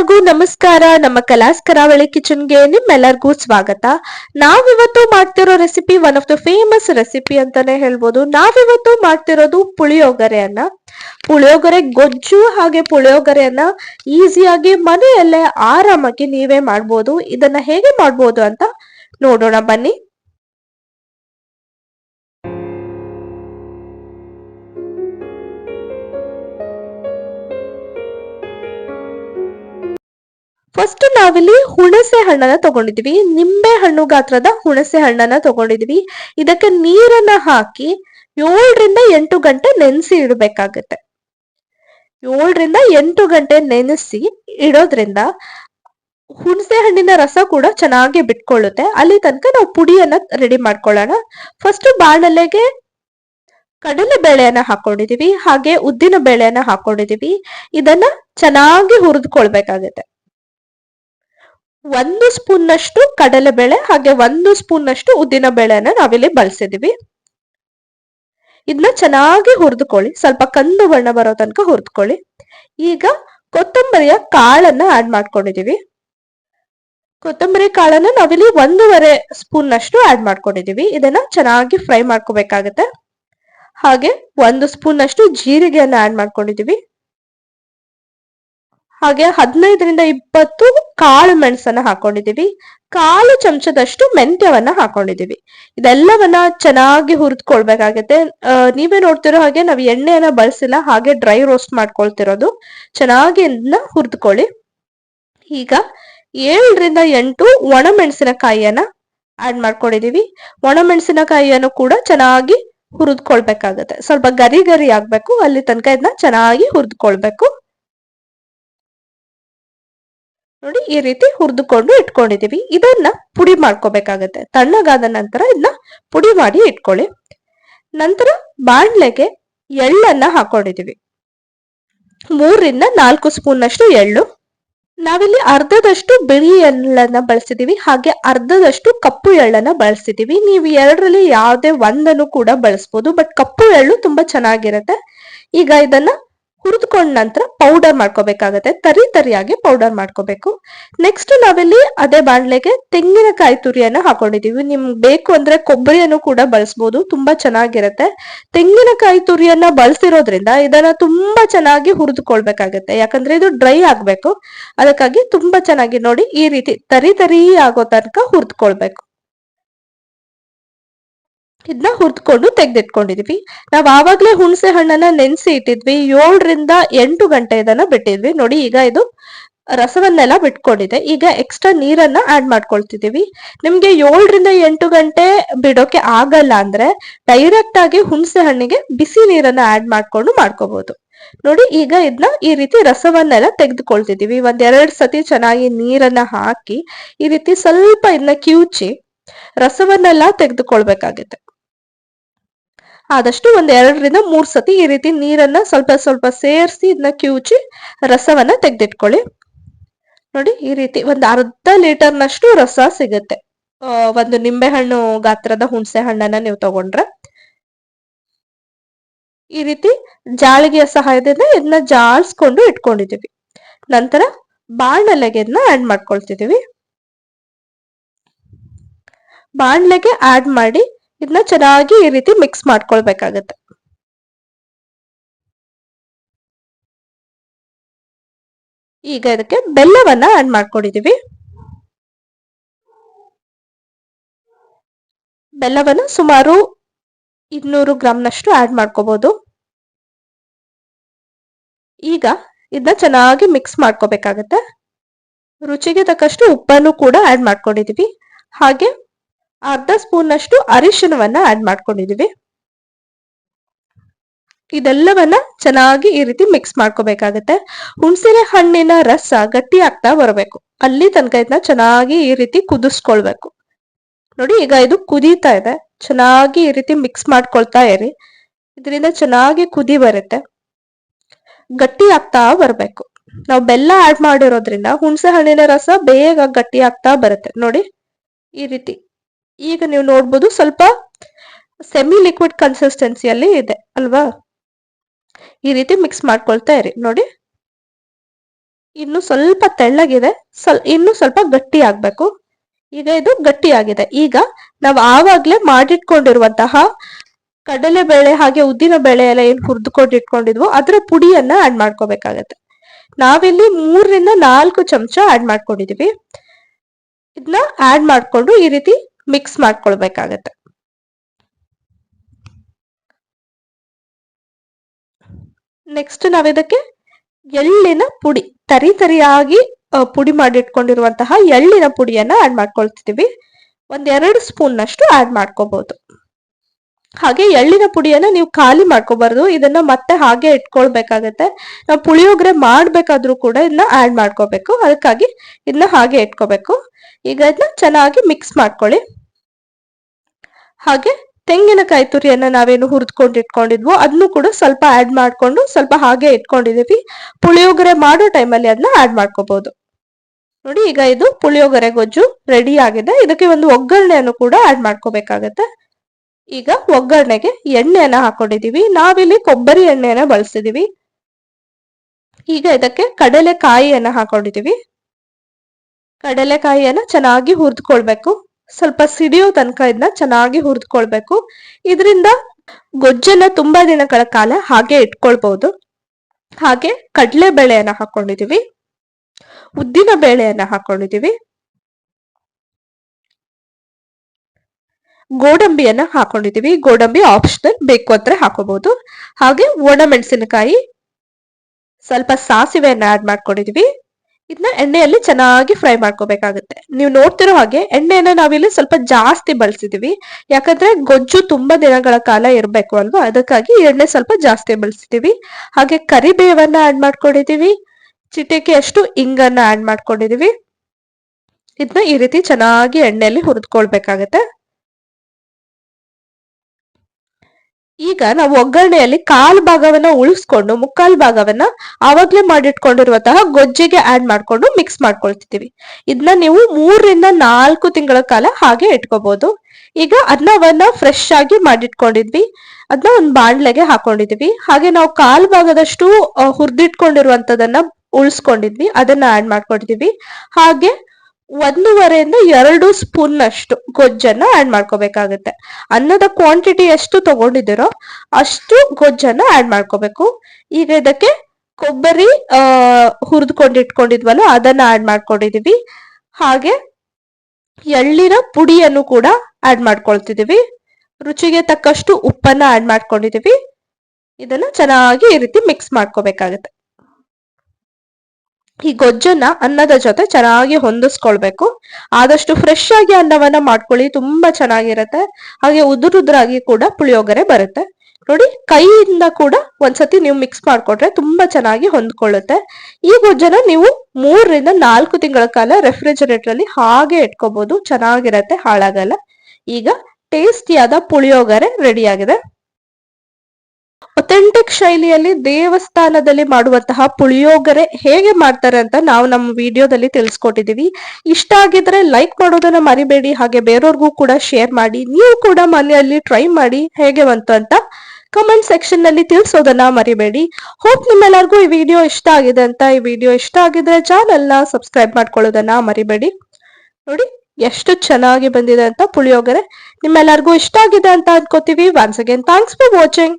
ಎಲ್ಲರಿಗೂ ನಮಸ್ಕಾರ. ನಮ್ಮ ಕಲಾಸ್ ಕರಾವಳಿ ಕಿಚನ್ಗೆ ನಿಮ್ಮೆಲ್ಲರಿಗೂ ಸ್ವಾಗತ. ನಾವಿವತ್ತು ಮಾಡ್ತಿರೋ recipe one of the famous recipe ಅಂತಾನೆ ಹೇಳ್ಬೋದು. ನಾವಿವತ್ತು ಮಾಡ್ತಿರೋದು ಪುಳಿಯೋಗರೆಯನ್ನ. ಪುಳಿಯೋಗರೆ ಗೊಜ್ಜು ಹಾಗೆ ಪುಳಿಯೋಗರೆಯನ್ನ ಈಸಿಯಾಗಿ ಮನೆಯಲ್ಲೇ ಆರಾಮಾಗಿ ನೀವೇ ಮಾಡ್ಬೋದು. ಇದನ್ನ ಹೇಗೆ ಮಾಡ್ಬೋದು ಅಂತ ನೋಡೋಣ ಬನ್ನಿ. ಫಸ್ಟ್ ನಾವಿಲ್ಲಿ ಹುಣಸೆ ಹಣ್ಣನ್ನ ತಗೊಂಡಿದ್ವಿ ನಿಂಬೆ ಹಣ್ಣು ಗಾತ್ರದ ಹುಣಸೆ ಹಣ್ಣನ್ನ ತಗೊಂಡಿದ್ವಿ ಇದಕ್ಕೆ ನೀರನ್ನ ಹಾಕಿ ಏಳರಿಂದ ಎಂಟು ಗಂಟೆ ನೆನೆಸಿ ಇಡಬೇಕಾಗತ್ತೆ. ಏಳರಿಂದ ಎಂಟು ಗಂಟೆ ನೆನೆಸಿ ಇಡೋದ್ರಿಂದ ಹುಣಸೆ ಹಣ್ಣಿನ ರಸ ಕೂಡ ಚೆನ್ನಾಗಿ ಬಿಟ್ಕೊಳ್ಳುತ್ತೆ. ಅಲ್ಲಿ ತನಕ ನಾವು ಪುಡಿಯನ್ನ ರೆಡಿ ಮಾಡ್ಕೊಳ್ಳೋಣ. ಫಸ್ಟ್ ಬಾಣಲೆಗೆ ಕಡಲೆ ಬೇಳೆಯನ್ನ ಹಾಕೊಂಡಿದೀವಿ ಹಾಗೆ ಉದ್ದಿನ ಬೇಳೆಯನ್ನ ಹಾಕೊಂಡಿದೀವಿ ಇದನ್ನ ಚೆನ್ನಾಗಿ ಹುರಿದುಕೊಳ್ಬೇಕಾಗತ್ತೆ. ಒಂದು ಸ್ಪೂನ್ನಷ್ಟು ಕಡಲೆಬೇಳೆ ಹಾಗೆ ಒಂದು ಸ್ಪೂನ್ನಷ್ಟು ಉದ್ದಿನ ಬೇಳೆನ ನಾವಿಲ್ಲಿ ಬಳಸಿದೀವಿ. ಇದನ್ನ ಚೆನ್ನಾಗಿ ಹುರಿದುಕೊಳ್ಳಿ. ಸ್ವಲ್ಪ ಕಂದು ಬಣ್ಣ ಬರೋ ತನಕ ಹುರಿದುಕೊಳ್ಳಿ. ಈಗ ಕೊತ್ತಂಬರಿಯ ಕಾಳನ್ನ ಆಡ್ ಮಾಡ್ಕೊಂಡಿದೀವಿ. ಕೊತ್ತಂಬರಿ ಕಾಳನ್ನ ನಾವಿಲ್ಲಿ ಒಂದೂವರೆ ಸ್ಪೂನ್ ನಷ್ಟು ಆಡ್ ಮಾಡ್ಕೊಂಡಿದೀವಿ. ಇದನ್ನ ಚೆನ್ನಾಗಿ ಫ್ರೈ ಮಾಡ್ಕೋಬೇಕಾಗತ್ತೆ. ಹಾಗೆ ಒಂದು ಸ್ಪೂನ್ ನಷ್ಟು ಜೀರಿಗೆಯನ್ನ ಆಡ್ ಮಾಡ್ಕೊಂಡಿದೀವಿ. ಹಾಗೆ ಹದಿನೈದರಿಂದ ಇಪ್ಪತ್ತು ಕಾಳು ಮೆಣಸನ್ನ ಹಾಕೊಂಡಿದ್ದೀವಿ. ಕಾಲು ಚಮಚದಷ್ಟು ಮೆಂತ್ಯವನ್ನ ಹಾಕೊಂಡಿದ್ದೀವಿ. ಇದೆಲ್ಲವನ್ನ ಚೆನ್ನಾಗಿ ಹುರಿದ್ಕೊಳ್ಬೇಕಾಗತ್ತೆ. ನೀವೇ ನೋಡ್ತಿರೋ ಹಾಗೆ ನಾವು ಎಣ್ಣೆಯನ್ನ ಬಳಸಿಲ್ಲ, ಹಾಗೆ ಡ್ರೈ ರೋಸ್ಟ್ ಮಾಡ್ಕೊಳ್ತಿರೋದು. ಚೆನ್ನಾಗಿ ಇದನ್ನ ಹುರಿದುಕೊಳ್ಳಿ. ಈಗ ಏಳರಿಂದ ಎಂಟು ಒಣ ಮೆಣಸಿನಕಾಯಿಯನ್ನ ಆಡ್ ಮಾಡ್ಕೊಂಡಿದೀವಿ ಒಣ ಮೆಣಸಿನಕಾಯಿಯನ್ನು ಕೂಡ ಚೆನ್ನಾಗಿ ಹುರಿದ್ಕೊಳ್ಬೇಕಾಗತ್ತೆ. ಸ್ವಲ್ಪ ಗರಿ ಗರಿ ಆಗ್ಬೇಕು, ಅಲ್ಲಿ ತನಕ ಇದನ್ನ ಚೆನ್ನಾಗಿ ಹುರಿದುಕೊಳ್ಬೇಕು. ನೋಡಿ ಈ ರೀತಿ ಹುರಿದುಕೊಂಡು ಇಟ್ಕೊಂಡಿದೀವಿ ಇದನ್ನ ಪುಡಿ ಮಾಡ್ಕೋಬೇಕಾಗತ್ತೆ. ತಣ್ಣಗಾದ ನಂತರ ಇದನ್ನ ಪುಡಿ ಮಾಡಿ ಇಟ್ಕೊಳ್ಳಿ. ನಂತರ ಬಾಣ್ಲೆಗೆ ಎಳ್ಳನ್ನ ಹಾಕೊಂಡಿದೀವಿ ಮೂರರಿಂದ ನಾಲ್ಕು ಸ್ಪೂನ್ ಅಷ್ಟು ಎಳ್ಳು. ನಾವಿಲ್ಲಿ ಅರ್ಧದಷ್ಟು ಬಿಳಿ ಎಳ್ಳನ್ನ ಬಳಸಿದೀವಿ ಹಾಗೆ ಅರ್ಧದಷ್ಟು ಕಪ್ಪು ಎಳ್ಳನ್ನ ಬಳಸಿದೀವಿ ನೀವು ಎರಡರಲ್ಲಿ ಯಾವುದೇ ಒಂದನ್ನು ಕೂಡ ಬಳಸ್ಬೋದು. ಬಟ್ ಕಪ್ಪು ಎಳ್ಳು ತುಂಬಾ ಚೆನ್ನಾಗಿರತ್ತೆ. ಈಗ ಇದನ್ನ ಹುರಿದುಕೊಂಡ ನಂತರ ಪೌಡರ್ ಮಾಡ್ಕೋಬೇಕಾಗತ್ತೆ. ತರಿ ತರಿಯಾಗಿ ಪೌಡರ್ ಮಾಡ್ಕೋಬೇಕು. ನೆಕ್ಸ್ಟ್ ನಾವಿಲ್ಲಿ ಅದೇ ಬಾಣ್ಲೆಗೆ ತೆಂಗಿನಕಾಯಿ ತುರಿಯನ್ನ ಹಾಕೊಂಡಿದೀವಿ. ನಿಮ್ಗೆ ಬೇಕು ಅಂದ್ರೆ ಕೊಬ್ಬರಿಯನ್ನು ಕೂಡ ಬಳಸ್ಬೋದು. ತುಂಬಾ ಚೆನ್ನಾಗಿರುತ್ತೆ. ತೆಂಗಿನಕಾಯಿ ತುರಿಯನ್ನ ಬಳಸಿರೋದ್ರಿಂದ ಇದನ್ನ ತುಂಬಾ ಚೆನ್ನಾಗಿ ಹುರಿದುಕೊಳ್ಬೇಕಾಗತ್ತೆ. ಯಾಕಂದ್ರೆ ಇದು ಡ್ರೈ ಆಗ್ಬೇಕು. ಅದಕ್ಕಾಗಿ ತುಂಬಾ ಚೆನ್ನಾಗಿ ನೋಡಿ ಈ ರೀತಿ ತರಿ ತರಿ ಆಗೋ ತನಕ ಹುರಿದುಕೊಳ್ಬೇಕು. ಇದನ್ನ ಹುರ್ದ್ಕೊಂಡು ತೆಗೆದಿಟ್ಕೊಂಡಿದೀವಿ. ನಾವು ಆವಾಗಲೇ ಹುಣಸೆ ಹಣ್ಣನ್ನ ನೆನೆಸಿ ಇಟ್ಟಿದ್ವಿ. ಏಳರಿಂದ ಎಂಟು ಗಂಟೆ ಇದನ್ನ ಬಿಟ್ಟಿದ್ವಿ. ನೋಡಿ, ಈಗ ಇದು ರಸವನ್ನೆಲ್ಲ ಬಿಟ್ಕೊಂಡಿದೆ. ಈಗ ಎಕ್ಸ್ಟ್ರಾ ನೀರನ್ನ ಆಡ್ ಮಾಡ್ಕೊಳ್ತಿದೀವಿ. ನಿಮ್ಗೆ ಏಳರಿಂದ ಎಂಟು ಗಂಟೆ ಬಿಡೋಕೆ ಆಗಲ್ಲ ಅಂದ್ರೆ ಡೈರೆಕ್ಟ್ ಆಗಿ ಹುಣಸೆ ಹಣ್ಣಿಗೆ ಬಿಸಿ ನೀರನ್ನ ಆಡ್ ಮಾಡ್ಕೊಂಡು ಮಾಡ್ಕೋಬಹುದು ನೋಡಿ, ಈಗ ಇದನ್ನ ಈ ರೀತಿ ರಸವನ್ನೆಲ್ಲ ತೆಗೆದುಕೊಳ್ತಿದೀವಿ. ಒಂದ್ ಎರಡ್ ಸತಿ ಚೆನ್ನಾಗಿ ನೀರನ್ನ ಹಾಕಿ ಈ ರೀತಿ ಸ್ವಲ್ಪ ಇದನ್ನ ಕಿವುಚಿ ರಸವನ್ನೆಲ್ಲ ತೆಗೆದುಕೊಳ್ಬೇಕಾಗುತ್ತೆ. ಆದಷ್ಟು ಒಂದ್ ಎರಡರಿಂದ ಮೂರ್ ಸತಿ ಈ ರೀತಿ ನೀರನ್ನ ಸ್ವಲ್ಪ ಸ್ವಲ್ಪ ಸೇರಿಸಿ ಇದನ್ನ ಕಿವುಚಿ ರಸವನ್ನ ತೆಗೆದಿಟ್ಕೊಳ್ಳಿ. ನೋಡಿ ಈ ರೀತಿ ಒಂದು ಅರ್ಧ ಲೀಟರ್ನಷ್ಟು ರಸ ಸಿಗುತ್ತೆ. ಒಂದು ನಿಂಬೆಹಣ್ಣು ಗಾತ್ರದ ಹುಣಸೆ ಹಣ್ಣನ್ನ ನೀವು ತಗೊಂಡ್ರೆ. ಈ ರೀತಿ ಜಾಳಿಗೆಯ ಸಹಾಯದಿಂದ ಇದನ್ನ ಜಾಳ್ಸ್ಕೊಂಡು ಇಟ್ಕೊಂಡಿದೀವಿ ನಂತರ ಬಾಣಲೆಗೆ ಇದನ್ನ ಆಡ್ ಮಾಡ್ಕೊಳ್ತಿದೀವಿ ಬಾಣಲೆಗೆ ಆಡ್ ಮಾಡಿ ಇದನ್ನ ಚೆನ್ನಾಗಿ ಈ ರೀತಿ ಮಿಕ್ಸ್ ಮಾಡ್ಕೊಳ್ಬೇಕಾಗತ್ತೆ. ಈಗ ಇದಕ್ಕೆ ಬೆಲ್ಲವನ್ನ ಆಡ್ ಮಾಡ್ಕೊಂಡಿದೀವಿ. ಬೆಲ್ಲವನ್ನ ಸುಮಾರು ಇನ್ನೂರು ಗ್ರಾಮ್ನಷ್ಟು ಆಡ್ ಮಾಡ್ಕೋಬಹುದು ಈಗ ಇದನ್ನ ಚೆನ್ನಾಗಿ ಮಿಕ್ಸ್ ಮಾಡ್ಕೋಬೇಕಾಗತ್ತೆ. ರುಚಿಗೆ ತಕ್ಕಷ್ಟು ಉಪ್ಪನ್ನು ಕೂಡ ಆಡ್ ಮಾಡ್ಕೊಂಡಿದೀವಿ. ಹಾಗೆ ಅರ್ಧ ಸ್ಪೂನ್ ಅಷ್ಟು ಅರಿಶಿನವನ್ನ ಆಡ್ ಮಾಡ್ಕೊಂಡಿದೀವಿ. ಇದೆಲ್ಲವನ್ನ ಚೆನ್ನಾಗಿ ಈ ರೀತಿ ಮಿಕ್ಸ್ ಮಾಡ್ಕೋಬೇಕಾಗತ್ತೆ. ಹುಣಸಿನ ಹಣ್ಣಿನ ರಸ ಗಟ್ಟಿ ಆಗ್ತಾ ಬರಬೇಕು. ಅಲ್ಲಿ ತನಕ ಇದನ್ನ ಚೆನ್ನಾಗಿ ಈ ರೀತಿ ಕುದಿಸ್ಕೊಳ್ಬೇಕು. ನೋಡಿ, ಈಗ ಇದು ಕುದೀತಾ ಇದೆ. ಚೆನ್ನಾಗಿ ಈ ರೀತಿ ಮಿಕ್ಸ್ ಮಾಡ್ಕೊಳ್ತಾ ಇರಿ. ಇದರಿಂದ ಚೆನ್ನಾಗಿ ಕುದಿ ಬರುತ್ತೆ. ಗಟ್ಟಿ ಆಗ್ತಾ ಬರಬೇಕು. ನಾವು ಬೆಲ್ಲ ಆಡ್ ಮಾಡಿರೋದ್ರಿಂದ ಹುಣಸೆ ಹಣ್ಣಿನ ರಸ ಬೇಗ ಗಟ್ಟಿ ಆಗ್ತಾ ಬರುತ್ತೆ. ನೋಡಿ, ಈ ರೀತಿ. ಈಗ ನೀವು ನೋಡ್ಬೋದು ಸ್ವಲ್ಪ ಸೆಮಿ ಲಿಕ್ವಿಡ್ ಕನ್ಸಿಸ್ಟೆನ್ಸಿಯಲ್ಲಿ ಇದೆ, ಅಲ್ವಾ? ಈ ರೀತಿ ಮಿಕ್ಸ್ ಮಾಡ್ಕೊಳ್ತಾ ಇರಿ, ನೋಡಿ. ಇನ್ನು ಸ್ವಲ್ಪ ತೆಳ್ಳಗಿದೆ, ಸ್ವಲ್, ಇನ್ನು ಸ್ವಲ್ಪ ಗಟ್ಟಿ ಆಗ್ಬೇಕು. ಈಗ ಇದು ಗಟ್ಟಿಯಾಗಿದೆ ಈಗ ನಾವು ಆವಾಗ್ಲೇ ಮಾಡಿಟ್ಕೊಂಡಿರುವಂತಹ ಕಡಲೆ ಬೇಳೆ ಹಾಗೆ ಉದ್ದಿನ ಬೇಳೆ ಎಲ್ಲ ಏನ್ ಹುರಿದುಕೊಂಡು ಇಟ್ಕೊಂಡಿದ್ವು ಅದರ ಪುಡಿಯನ್ನ ಆಡ್ ಮಾಡ್ಕೋಬೇಕಾಗತ್ತೆ. ನಾವಿಲ್ಲಿ ಮೂರರಿಂದ ನಾಲ್ಕು ಚಮಚ ಆಡ್ ಮಾಡ್ಕೊಂಡಿದೀವಿ. ಇದನ್ನ ಆಡ್ ಮಾಡ್ಕೊಂಡು ಈ ರೀತಿ ಮಿಕ್ಸ್ ಮಾಡ್ಕೊಳ್ಬೇಕಾಗತ್ತೆ. ನೆಕ್ಸ್ಟ್ ನಾವಿದಕ್ಕೆ ಎಳ್ಳಿನ ಪುಡಿ, ತರಿ ತರಿಯಾಗಿ ಪುಡಿ ಮಾಡಿಟ್ಕೊಂಡಿರುವಂತಹ ಎಳ್ಳಿನ ಪುಡಿಯನ್ನ ಆಡ್ ಮಾಡ್ಕೊಳ್ತಿದೀವಿ ಒಂದೆರಡು ಸ್ಪೂನ್ ನಷ್ಟು ಆಡ್ ಮಾಡ್ಕೋಬಹುದು ಹಾಗೆ ಎಳ್ಳಿನ ಪುಡಿಯನ್ನ ನೀವು ಖಾಲಿ ಮಾಡ್ಕೋಬಾರ್ದು. ಇದನ್ನ ಮತ್ತೆ ಹಾಗೆ ಇಟ್ಕೊಳ್ಬೇಕಾಗತ್ತೆ. ನಾವು ಪುಳಿಯೋಗರೆ ಮಾಡ್ಬೇಕಾದ್ರೂ ಕೂಡ ಇದನ್ನ ಆಡ್ ಮಾಡ್ಕೋಬೇಕು. ಅದಕ್ಕಾಗಿ ಇದನ್ನ ಹಾಗೆ ಇಟ್ಕೋಬೇಕು. ಈಗ ಇದನ್ನ ಚೆನ್ನಾಗಿ ಮಿಕ್ಸ್ ಮಾಡ್ಕೊಳ್ಳಿ. ಹಾಗೆ ತೆಂಗಿನಕಾಯಿ ತುರಿಯನ್ನ ನಾವೇನು ಹುರಿದ್ಕೊಂಡು ಇಟ್ಕೊಂಡಿದ್ವೋ ಅದನ್ನು ಕೂಡ ಸ್ವಲ್ಪ ಆಡ್ ಮಾಡ್ಕೊಂಡು ಸ್ವಲ್ಪ ಹಾಗೆ ಇಟ್ಕೊಂಡಿದೀವಿ. ಪುಳಿಯೋಗರೆ ಮಾಡೋ ಟೈಮಲ್ಲಿ ಅದನ್ನ ಆಡ್ ಮಾಡ್ಕೋಬಹುದು ನೋಡಿ ಈಗ ಇದು ಪುಳಿಯೋಗರೆ ಗೊಜ್ಜು ರೆಡಿ ಆಗಿದೆ. ಇದಕ್ಕೆ ಒಂದು ಒಗ್ಗರಣೆಯನ್ನು ಕೂಡ ಆಡ್ ಮಾಡ್ಕೋಬೇಕಾಗತ್ತೆ. ಈಗ ಒಗ್ಗರಣೆಗೆ ಎಣ್ಣೆಯನ್ನ ಹಾಕೊಂಡಿದೀವಿ. ನಾವಿಲ್ಲಿ ಕೊಬ್ಬರಿ ಎಣ್ಣೆಯನ್ನ ಬಳಸಿದೀವಿ ಈಗ ಇದಕ್ಕೆ ಕಡಲೆಕಾಯಿಯನ್ನ ಹಾಕೊಂಡಿದೀವಿ. ಕಡಲೆಕಾಯಿಯನ್ನ ಚೆನ್ನಾಗಿ ಹುರಿದ್ಕೊಳ್ಬೇಕು. ಸ್ವಲ್ಪ ಸಿಡಿಯೋ ತನಕ ಇದನ್ನ ಚೆನ್ನಾಗಿ ಹುರಿದ್ಕೊಳ್ಬೇಕು. ಇದರಿಂದ ಗೊಜ್ಜನ್ನ ತುಂಬಾ ದಿನಗಳ ಕಾಲ ಹಾಗೆ ಇಟ್ಕೊಳ್ಬಹುದು ಹಾಗೆ ಕಡಲೆ ಬೇಳೆಯನ್ನ ಹಾಕೊಂಡಿದೀವಿ. ಉದ್ದಿನ ಬೇಳೆಯನ್ನ ಹಾಕೊಂಡಿದೀವಿ. ಗೋಡಂಬಿಯನ್ನ ಹಾಕೊಂಡಿದೀವಿ ಗೋಡಂಬಿ ಆಪ್ಷನಲ್ ಬೇಕು ಅಂದ್ರೆ ಹಾಕೋಬಹುದು ಹಾಗೆ ಒಣಮೆಣಸಿನಕಾಯಿ ಸ್ವಲ್ಪ ಸಾಸಿವೆಯನ್ನ ಆಡ್ ಮಾಡ್ಕೊಂಡಿದೀವಿ ಇದನ್ನ ಎಣ್ಣೆಯಲ್ಲಿ ಚೆನ್ನಾಗಿ ಫ್ರೈ ಮಾಡ್ಕೋಬೇಕಾಗುತ್ತೆ. ನೀವು ನೋಡ್ತಿರೋ ಹಾಗೆ ಎಣ್ಣೆಯನ್ನ ನಾವಿಲ್ಲಿ ಸ್ವಲ್ಪ ಜಾಸ್ತಿ ಬಳಸಿದೀವಿ ಯಾಕಂದ್ರೆ ಗೊಜ್ಜು ತುಂಬಾ ದಿನಗಳ ಕಾಲ ಇರಬೇಕು ಅಲ್ವಾ? ಅದಕ್ಕಾಗಿ ಎಣ್ಣೆ ಸ್ವಲ್ಪ ಜಾಸ್ತಿ ಬಳಸಿದೀವಿ ಹಾಗೆ ಕರಿಬೇವನ್ನ ಆಡ್ ಮಾಡ್ಕೊಂಡಿದೀವಿ ಚಿಟಿಕೆ ಅಷ್ಟು ಇಂಗನ್ನ ಆಡ್ ಮಾಡ್ಕೊಂಡಿದೀವಿ ಇದನ್ನ ಈ ರೀತಿ ಚೆನ್ನಾಗಿ ಎಣ್ಣೆಯಲ್ಲಿ ಹುರಿದ್ಕೊಳ್ಬೇಕಾಗತ್ತೆ. ಈಗ ನಾವು ಒಗ್ಗರಣೆಯಲ್ಲಿ ಕಾಲ್ ಭಾಗವನ್ನ ಉಳಿಸ್ಕೊಂಡು ಮುಕ್ಕಾಲ್ ಭಾಗವನ್ನ ಅವಾಗ್ಲೇ ಮಾಡಿಟ್ಕೊಂಡಿರುವಂತಹ ಗೊಜ್ಜಿಗೆ ಆಡ್ ಮಾಡ್ಕೊಂಡು ಮಿಕ್ಸ್ ಮಾಡ್ಕೊಳ್ತಿದ್ದೀವಿ. ಇದನ್ನ ನೀವು ಮೂರರಿಂದ ನಾಲ್ಕು ತಿಂಗಳ ಕಾಲ ಹಾಗೆ ಇಟ್ಕೋಬಹುದು ಈಗ ಅನ್ನವನ್ನ ಫ್ರೆಶ್ ಆಗಿ ಮಾಡಿಟ್ಕೊಂಡಿದ್ವಿ. ಅದನ್ನ ಒಂದು ಬಾಣ್ಲೆಗೆ ಹಾಕೊಂಡಿದ್ವಿ ಹಾಗೆ ನಾವು ಕಾಲ್ ಭಾಗದಷ್ಟು ಹುರಿದಿಟ್ಕೊಂಡಿರುವಂತದನ್ನ ಉಳಿಸ್ಕೊಂಡಿದ್ವಿ. ಅದನ್ನ ಆಡ್ ಮಾಡ್ಕೊಂಡಿದ್ವಿ ಹಾಗೆ ಒಂದೂವರೆಯಿಂದ ಎರಡು ಸ್ಪೂನ್ ಅಷ್ಟು ಗೊಜ್ಜನ್ನ ಆಡ್ ಮಾಡ್ಕೋಬೇಕಾಗುತ್ತೆ. ಅನ್ನದ ಕ್ವಾಂಟಿಟಿ ಎಷ್ಟು ತಗೊಂಡಿದ್ದೀರೋ ಅಷ್ಟು ಗೊಜ್ಜನ್ನ ಆಡ್ ಮಾಡ್ಕೋಬೇಕು. ಈಗ ಇದಕ್ಕೆ ಕೊಬ್ಬರಿ ಹುರಿದುಕೊಂಡು ಇಟ್ಕೊಂಡಿದ್ವಲ್ಲ ಅದನ್ನ ಆಡ್ ಮಾಡ್ಕೊಂಡಿದೀವಿ. ಹಾಗೆ ಎಳ್ಳಿನ ಪುಡಿಯನ್ನು ಕೂಡ ಆಡ್ ಮಾಡ್ಕೊಳ್ತಿದೀವಿ. ರುಚಿಗೆ ತಕ್ಕಷ್ಟು ಉಪ್ಪನ್ನ ಆಡ್ ಮಾಡ್ಕೊಂಡಿದೀವಿ. ಇದನ್ನ ಚೆನ್ನಾಗಿ ಈ ರೀತಿ ಮಿಕ್ಸ್ ಮಾಡ್ಕೋಬೇಕಾಗತ್ತೆ. ಈ ಗೊಜ್ಜನ್ನ ಅನ್ನದ ಜೊತೆ ಚೆನ್ನಾಗಿ ಹೊಂದಿಸ್ಕೊಳ್ಬೇಕು. ಆದಷ್ಟು ಫ್ರೆಶ್ ಆಗಿ ಅನ್ನವನ್ನ ಮಾಡ್ಕೊಳ್ಳಿ, ತುಂಬಾ ಚೆನ್ನಾಗಿರತ್ತೆ. ಹಾಗೆ ಉದುರುದ್ರಾಗಿ ಕೂಡ ಪುಳಿಯೋಗರೆ ಬರುತ್ತೆ. ನೋಡಿ, ಕೈಯಿಂದ ಕೂಡ ಒಂದ್ಸತಿ ನೀವು ಮಿಕ್ಸ್ ಮಾಡ್ಕೊಟ್ರೆ ತುಂಬಾ ಚೆನ್ನಾಗಿ ಹೊಂದ್ಕೊಳ್ಳುತ್ತೆ. ಈ ಗೊಜ್ಜನ ನೀವು ಮೂರರಿಂದ ನಾಲ್ಕು ತಿಂಗಳ ಕಾಲ ರೆಫ್ರಿಜರೇಟರ್ ಅಲ್ಲಿ ಹಾಗೆ ಇಟ್ಕೋಬಹುದು ಚೆನ್ನಾಗಿರತ್ತೆ, ಹಾಳಾಗಲ್ಲ. ಈಗ ಟೇಸ್ಟಿಯಾದ ಪುಳಿಯೋಗರೆ ರೆಡಿ ಆಗಿದೆ. ಒಥೆಂಟಿಕ್ ಶೈಲಿಯಲ್ಲಿ ದೇವಸ್ಥಾನದಲ್ಲಿ ಮಾಡುವಂತಹ ಪುಳಿಯೋಗರೆ ಹೇಗೆ ಮಾಡ್ತಾರೆ ಅಂತ ನಾವು ನಮ್ಮ ವಿಡಿಯೋದಲ್ಲಿ ತಿಳಿಸ್ಕೊಟ್ಟಿದೀವಿ ಇಷ್ಟ ಆಗಿದ್ರೆ ಲೈಕ್ ಮಾಡೋದನ್ನ ಮರಿಬೇಡಿ, ಹಾಗೆ ಬೇರೆಯವ್ರಿಗೂ ಕೂಡ ಶೇರ್ ಮಾಡಿ, ನೀವು ಕೂಡ ಮನೆಯಲ್ಲಿ ಟ್ರೈ ಮಾಡಿ ಹೇಗೆ ಬಂತು ಅಂತ ಕಮೆಂಟ್ ಸೆಕ್ಷನ್ನಲ್ಲಿ ತಿಳಿಸೋದನ್ನ ಮರಿಬೇಡಿ. ಹೋಪ್ ನಿಮ್ಮೆಲ್ಲರಿಗೂ ಈ ವಿಡಿಯೋ ಇಷ್ಟ ಆಗಿದೆ ಅಂತ. ಈ ವಿಡಿಯೋ ಇಷ್ಟ ಆಗಿದ್ರೆ ಚಾನೆಲ್ನ ಸಬ್ಸ್ಕ್ರೈಬ್ ಮಾಡ್ಕೊಳ್ಳೋದನ್ನ ಮರಿಬೇಡಿ. ನೋಡಿ, ಎಷ್ಟು ಚೆನ್ನಾಗಿ ಬಂದಿದೆ ಅಂತ ಪುಳಿಯೋಗರೆ. ನಿಮ್ಮೆಲ್ಲರಿಗೂ ಇಷ್ಟ ಆಗಿದೆ ಅಂತ ಅನ್ಕೋತೀವಿ. Once again thanks for watching